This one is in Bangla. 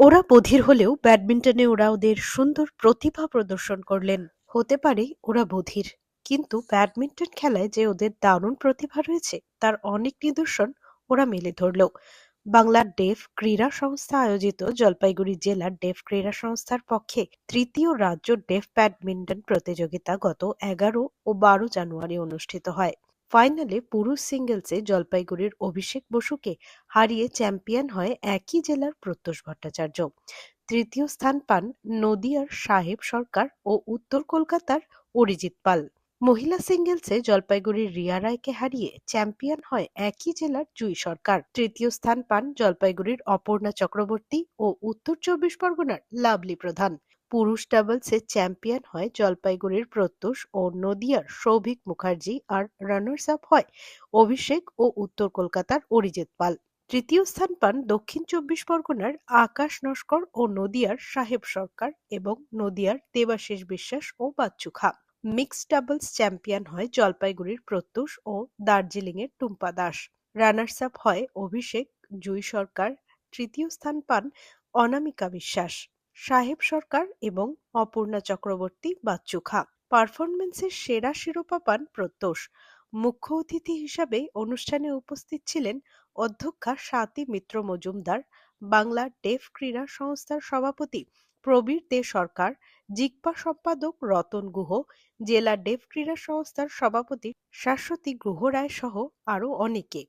ওরা বধির হলেও ব্যাডমিন্টনে ওরা ওদের সুন্দর প্রতিভা প্রদর্শন করলেন। হতে পারে ওরা বধির, কিন্তু ব্যাডমিন্টন খেলায় যে ওদের দারুণ প্রতিভা রয়েছে, তার অনেক নিদর্শন ওরা মেলে ধরল। বাংলার ডেফ ক্রীড়া সংস্থা আয়োজিত জলপাইগুড়ি জেলার ডেফ ক্রীড়া সংস্থার পক্ষে তৃতীয় রাজ্য ডেফ ব্যাডমিন্টন প্রতিযোগিতা গত এগারো ও বারো জানুয়ারি অনুষ্ঠিত হয়। ফাইনালে পুরুষ সিঙ্গেলসে জলপাইগুড়ির অভিষেক বসুকে হারিয়ে চ্যাম্পিয়ন হয় একই জেলার প্রত্যুষ ভট্টাচার্য। তৃতীয় স্থান পান নদিয়ার সাহেব সরকার ও উত্তর কলকাতার অরিজিৎ পাল। মহিলা সিঙ্গেলসে জলপাইগুড়ির রিয়া রায়কে হারিয়ে চ্যাম্পিয়ন হয় একই জেলার জুই সরকার। তৃতীয় স্থান পান জলপাইগুড়ির অপর্ণা চক্রবর্তী ও উত্তর চব্বিশ পরগনার লাভলি প্রধান। পুরুষ ডাবলসে চ্যাম্পিয়ন হয় জলপাইগুড়ির প্রত্যুষ ও নদিয়ার সৌভিক মুখার্জি আর রানার্স আপ হয় অভিষেক ও উত্তর কলকাতার অরিজিৎ পাল। তৃতীয় স্থান পান দক্ষিণ চব্বিশ পরগনার আকাশ নস্কর ও নদিয়ার সাহেব সরকার এবং নদিয়ার দেবাশিস বিশ্বাস ও বাচ্চু খা। মিক্সড ডাবলস চ্যাম্পিয়ন হয় জলপাইগুড়ির প্রত্যুষ ও দার্জিলিংয়ের টুম্পা দাস। রানার্স আপ হয় অভিষেক, জুই সরকার। তৃতীয় স্থান পান অনামিকা বিশ্বাস। সাহেব সরকার এবং অপূর্ণা চক্রবর্তী বাচ্চু খা পারফরমেন্সের সেরা শিরোপা পান প্রত্যোষ। মুখ্য অতিথি হিসাবে অনুষ্ঠানে উপস্থিত ছিলেন অধ্যক্ষা স্বাতী মিত্র মজুমদার, বাংলা ডেফ ক্রীড়া সংস্থার সভাপতি প্রবীর দে সরকার জিকপা সম্পাদক রতন গুহ, জেলা ডেফ ক্রীড়া সংস্থার সভাপতি শাশ্বতী গ্রহ রায় সহ আরও অনেকে।